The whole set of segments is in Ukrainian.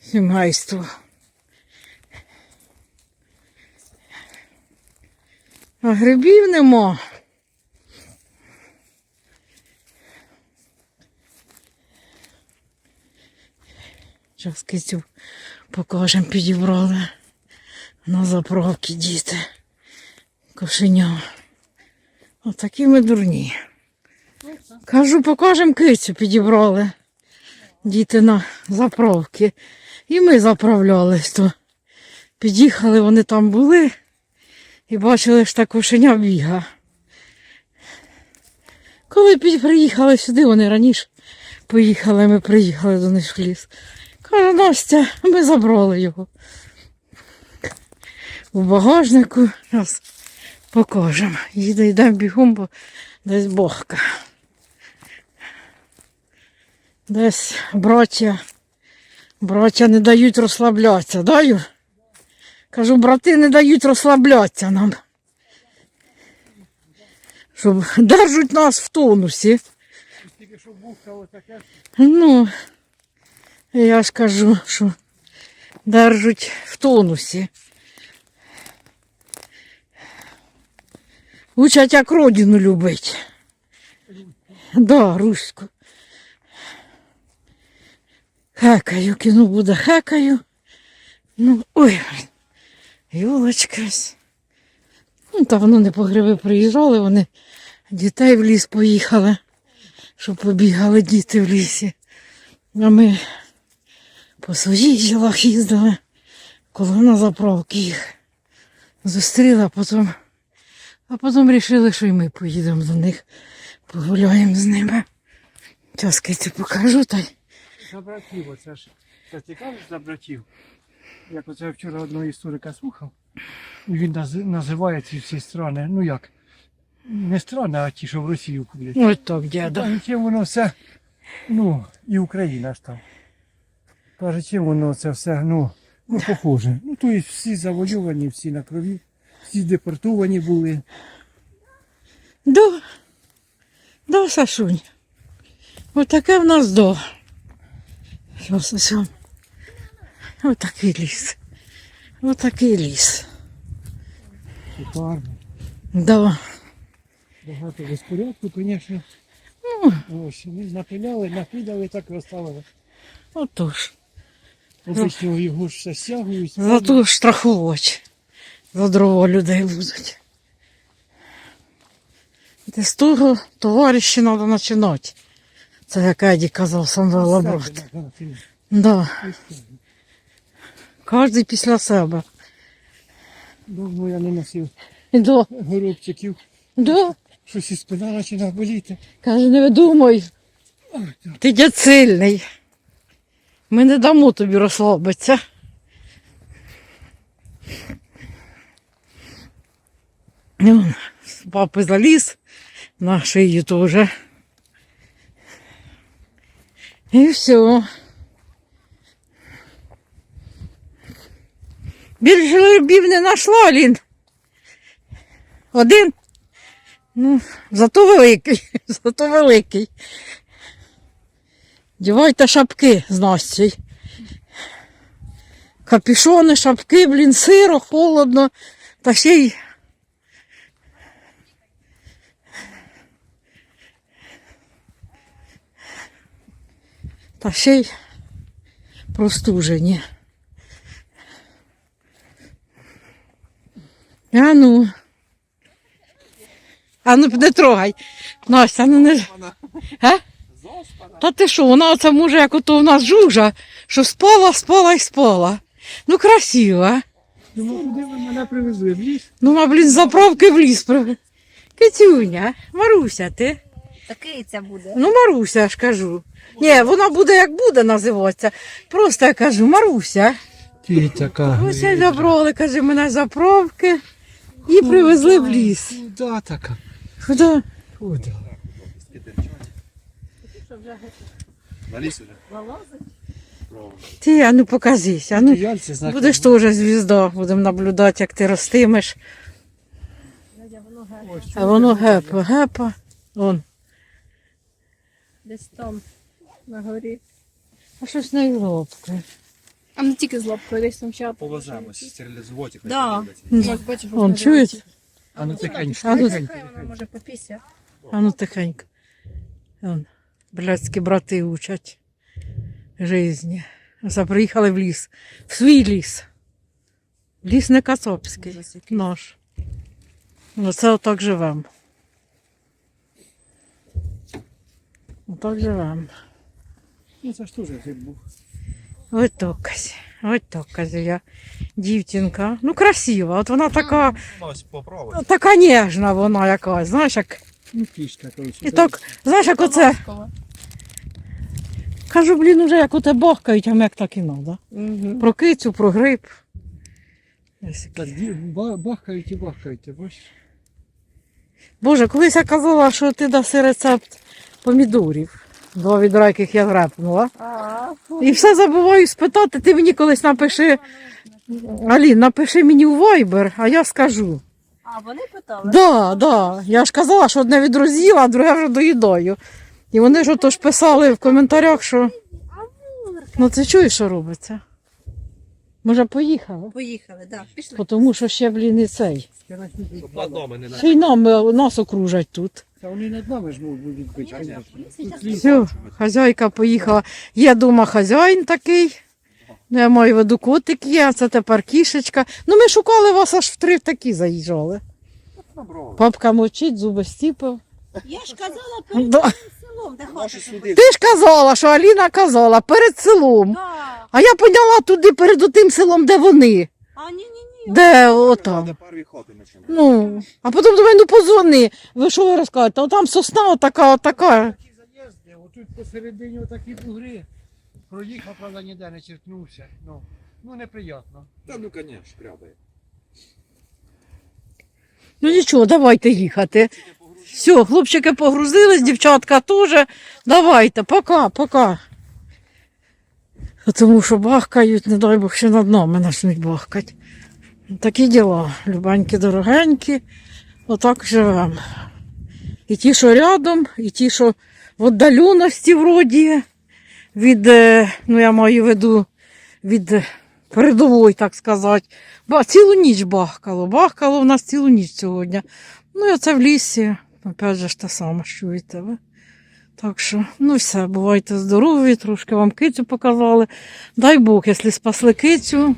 Сімейство. А грибів нема. Зараз кицю покажемо, підібрали на заправки діти. Кошеня. Отакі ми дурні. Кажу, покажемо кицю, підібрали. Діти на заправки. І ми заправлялись то. Під'їхали, вони там були і бачили, що та кошеня біга. Коли приїхали сюди, вони раніше поїхали, ми приїхали до них в ліс. Каже, Настя, ми забрали його. У багажнику зараз покажемо. Їде, йдемо бігом, бо десь бохка. Десь браття, браття не дають розслаблятися, да, Юр? Кажу, брати не дають розслаблятися нам. Щоб держать нас в тонусі. Тільки що бухало таке. Ну, я ж кажу, що держать в тонусі. Учать як родину любить. Да, Руську. Хекаю, кіно буде хекаю. Ну, ой. Юлочка. Ну, та воно не по гриби приїжджали, вони дітей в ліс поїхали щоб побігали діти в лісі. А ми по своїх ділах їздили, коли на заправки їх зустріли, а потім, а потім вирішили, що і ми поїдемо до них, погуляємо з ними. Кицю покажу та. За братів, оце ж. Це цікаво за братів. Як оце я вчора одного історика слухав. Він наз- називає ці всі страни, ну як, не страни, а ті, що в Росію ходять. Ось так, дядо. Чим воно все, ну, і Україна ж там. Каже, чим воно це все, ну, ну, похоже. Ну, то є всі завойовані, всі на крові, всі депортовані були. Да. Да, Сашунь. Отаке в нас до. Ось. он. Отакий ліс. Отакий ліс. Шикарно. Да. Багато безпорядку, звісно. Ось, ми напиляли, напиляли, так і оставили. Отож. Обично його ж все стягують. Зато страховач. За дрова людей будуть. Де з того товариші треба починати. Це як Еді казав сам Велобрат. Да. Кожен після себе. Довго я не носив Да. горобчиків. Да. Щось і спина починає боліти. Каже, не видумай. Ти дядь сильний. Ми не дамо тобі розслабитися. Папи заліз на шию теж. І все. Більше рибів не знайшла, Лін. Один. Ну, зато великий, зато великий. Дівайте шапки з Настю. Капішони, шапки, блін, сиро, холодно. Та ще й. Та ще й простужені. А ну. А ну не трогай. Настя, ну не. А? Та ти що, вона оце може, як ото у нас жужа, що спала, спала і спала. Ну красиво. Думаю, куди ви мене привезли? В ліс? Ну, а, блін, з заправки в ліс. при- Китюня, Маруся ти. Такий це буде. Ну, Маруся, я ж кажу. Ні, вона буде як буде називатися. Просто я кажу, Маруся. Ти така. Ось я забрали, каже, мене з заправки і привезли в ліс. Куда така? Куди? Куда? На ліс уже? Ти, а ну покажись, а ну. Яльці знак. Будеш теж звізда, будемо наблюдати, як ти ростимеш. А воно гепа, гепа. Вон. Десь там на горі. А щось на лобку. А не тільки з лапкою, десь там ще. Повеземось, стерилізувати. хай Да. подивляться. Ось, бачиш, Он чуєте? А ну тихенько. А ну, Хай вона може попісся. а ну тихенько. Вон, блядські брати учать житті. Все, приїхали в ліс. В свій ліс. Ліс не Кацопський. Наш. Оце отак живемо. Отак живемо. Ну це ж теж гриб був. Ось доказі я. Дівчинка. Ну, красива. От вона така, Ну, Ось попробуй. така ніжна вона якась. Знаєш, як. Ну кішка, коротше. І так, знаєш, як оце. Кажу, блін, уже як оте бахкають, а як так і надо. Про кицю, про гриб. Так, бахкають і бахкають, ти бачиш? Боже, колись я казала, що ти даси рецепт помідорів. Два відра, яких я грепнула. І все забуваю спитати, ти мені колись напиши. Алін, напиши мені у Viber, а я скажу. А, вони питали? Да, да. Я ж казала, що одне відроз'їла, а друге вже доїдаю. І вони ж отож писали в коментарях, що. Ну це чуєш, що робиться? Може, поїхали? Поїхали, так. Пішли. Тому що ще, блін, і цей. Щоб над нами не Ще й нам е, нас окружать тут. Та вони над нами ж можуть будуть бити. Конечно. Тут ліс. Все, хазяйка поїхала. Є дома хазяїн такий. Ну, я маю в виду котик є, а це тепер кішечка. Ну, ми шукали вас аж в три такі заїжджали. Папка мовчить, зуби стіпив. Я ж казала перед Да. селом, де Наші сліди. Ти ж казала, що Аліна казала перед селом. А я поняла туди перед тим селом, де вони. А, ні, ні, ні. Де отам. Ну, а потім до мене ну позвони. Ви що ви розказуєте? Отам сосна отака, отака. Такі заїзди, отут посередині отакі бугри. Проїхав, правда, ніде не черкнувся. Ну, ну неприємно. Та ну, конечно, крябає. Ну нічого, давайте їхати. Все, хлопчики погрузились, дівчатка теж. Давайте, пока, пока. Тому що бахкають, не дай Бог, ще над нами почнуть бахкати. Такі діла, любенькі, дорогенькі. Отак живемо. І ті, що рядом, і ті, що в віддаленості вроді, від, е, ну я маю в виду, від передової, так сказати. Ба, цілу ніч бахкало. Бахкало в нас цілу ніч сьогодні. Ну і оце в лісі. Опять же ж те саме, що від тебе. Так що, ну все, бувайте здорові, трошки вам кицю показали. Дай Бог, якщо спасли кицю,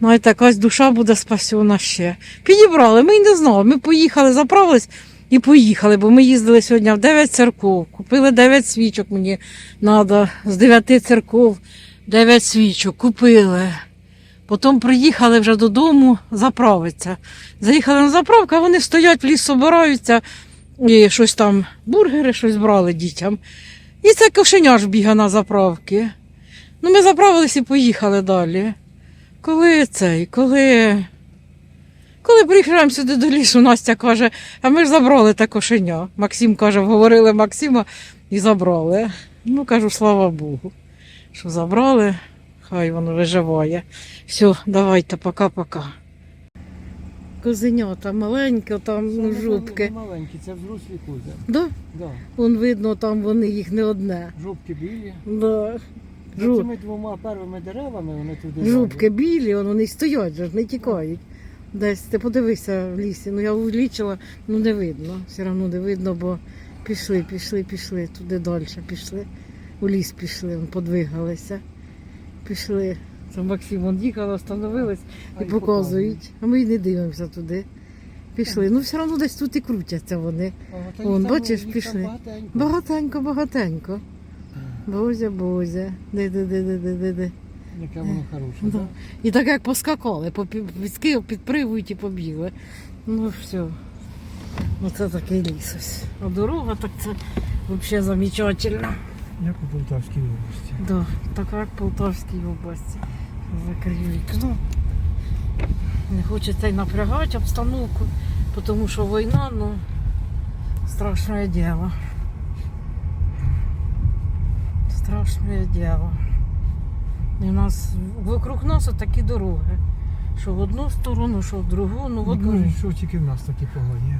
навіть якась душа буде спасена ще. Підібрали, ми й не знали. Ми поїхали, заправились і поїхали, бо ми їздили сьогодні в 9 церков, купили 9 свічок мені треба, з 9 церков 9 свічок купили. Потім приїхали вже додому заправитися. Заїхали на заправку, а вони стоять в ліс, собираються і щось там, бургери щось брали дітям. І це кошеня ж біга на заправки. Ну, ми заправилися і поїхали далі. Коли цей, коли. Коли приїжджаємо сюди до лісу, Настя каже, а ми ж забрали те кошеня. Максим каже, вговорили Максима і забрали. Ну, кажу, слава Богу, що забрали, хай воно виживає. Все, давайте, пока-пока. Козенята маленьке, там ну, жубки. Маленькі, це взрослі кози. Да? Да. Вон видно, там вони їх не одне. Жубки білі. Да. За Жу- цими двома первими деревами вони туди. Жубки білі, вон вони стоять, же ж не тікають. Десь ти подивися в лісі. Ну я влічила, ну не видно. Все одно не видно, бо пішли, пішли, пішли, туди далі пішли. У ліс пішли, подвигалися. Пішли. Це Максим вон їхав, остановились і показують. А ми й не дивимося туди. Пішли. Ну все одно десь тут і крутяться вони. Вон, бачиш, пішли. Багатенько, багатенько. Бозя, бозя. Де, де, де, де, де, де. Яке воно хороше. Да. Да. І так як поскакали, по піски підпривують і побігли. Ну все. Ну це такий ліс ось. А дорога так це взагалі замечательно. Як у Полтавській області. Да, така як в Полтавській області. Закрию вікно. Не хочеться й напрягати обстановку, тому що війна, ну, страшне діло. Страшне діло. І в нас вокруг нас такі дороги. Що в одну сторону, що в другу, ну в одну. кажуть, що тільки в нас такі погані.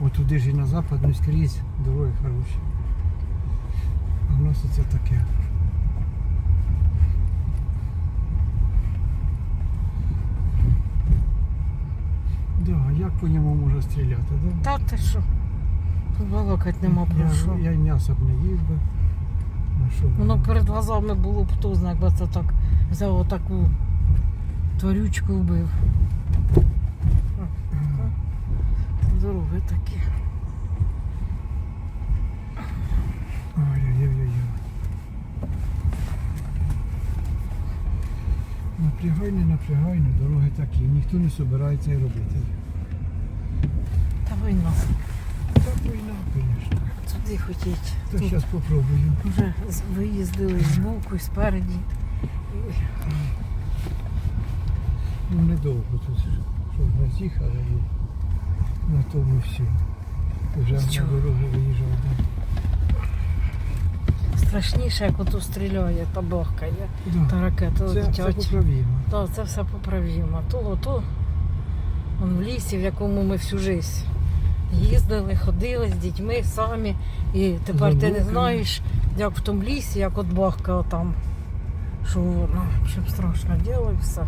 От туди ж і на запад, ну і скрізь дороги хороші. А в нас оце таке. По ньому можна стріляти, да? Та ти що? Тут балакать нема про що. Я, я м'ясо б не їв би. На що б? Воно перед глазами було б хто знає, якби це так взяв отаку тварючку вбив. Дороги такі. Ой-ой-ой-ой. Напрягай, не напрягай, ну дороги такі. Ніхто не збирається і робити. Та війна. Так війна, звісно. Туди хотіть. Та Тут зараз попробую. вже виїздили і збоку, і спереді. Ну недовго тут, щоб роз'їхали і на тому все. Вже на дорогу виїжджав. Да. Страшніше, як ото стріляє та бахкає. Да. Та ракета Це, це поправимо. Так, це все поправимо. А то, ото, он в лісі, в якому ми всю життя їздили, ходили з дітьми самі. І тепер ти не знаєш, як в тому лісі, як от бахка там. Що воно, щоб страшно діло і все.